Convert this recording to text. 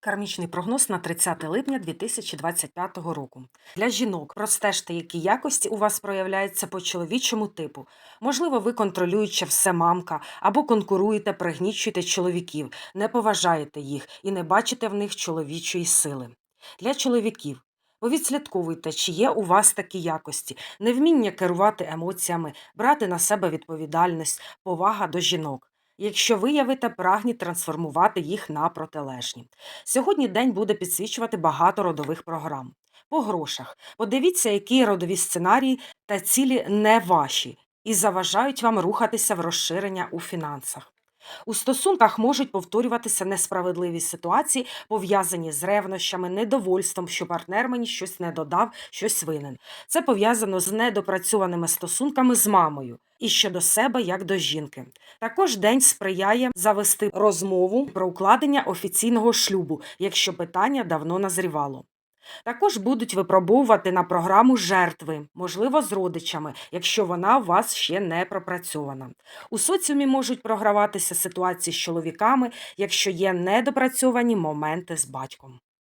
Кармічний прогноз на 30 липня 2025 року. Для жінок простежте, які якості у вас проявляються по чоловічому типу. Можливо, ви контролююча все мамка або конкуруєте, пригнічуєте чоловіків, не поважаєте їх і не бачите в них чоловічої сили. Для чоловіків. Ви відслідковуйте, чи є у вас такі якості, невміння керувати емоціями, брати на себе відповідальність, повага до жінок. Якщо виявите, прагніть трансформувати їх на протилежні. Сьогодні день буде підсвічувати багато родових програм. По грошах. Подивіться, які родові сценарії та цілі не ваші і заважають вам рухатися в розширення у фінансах. У стосунках можуть повторюватися несправедливі ситуації, пов'язані з ревнощами, недовольством, що партнер мені щось не додав, щось винен. Це пов'язано з недопрацьованими стосунками з мамою і щодо себе як до жінки. Також день сприяє завести розмову про укладення офіційного шлюбу, якщо питання давно назрівало. Також будуть випробовувати на програму жертви, можливо, з родичами, якщо вона у вас ще не пропрацьована. У соціумі можуть програватися ситуації з чоловіками, якщо є недопрацьовані моменти з батьком.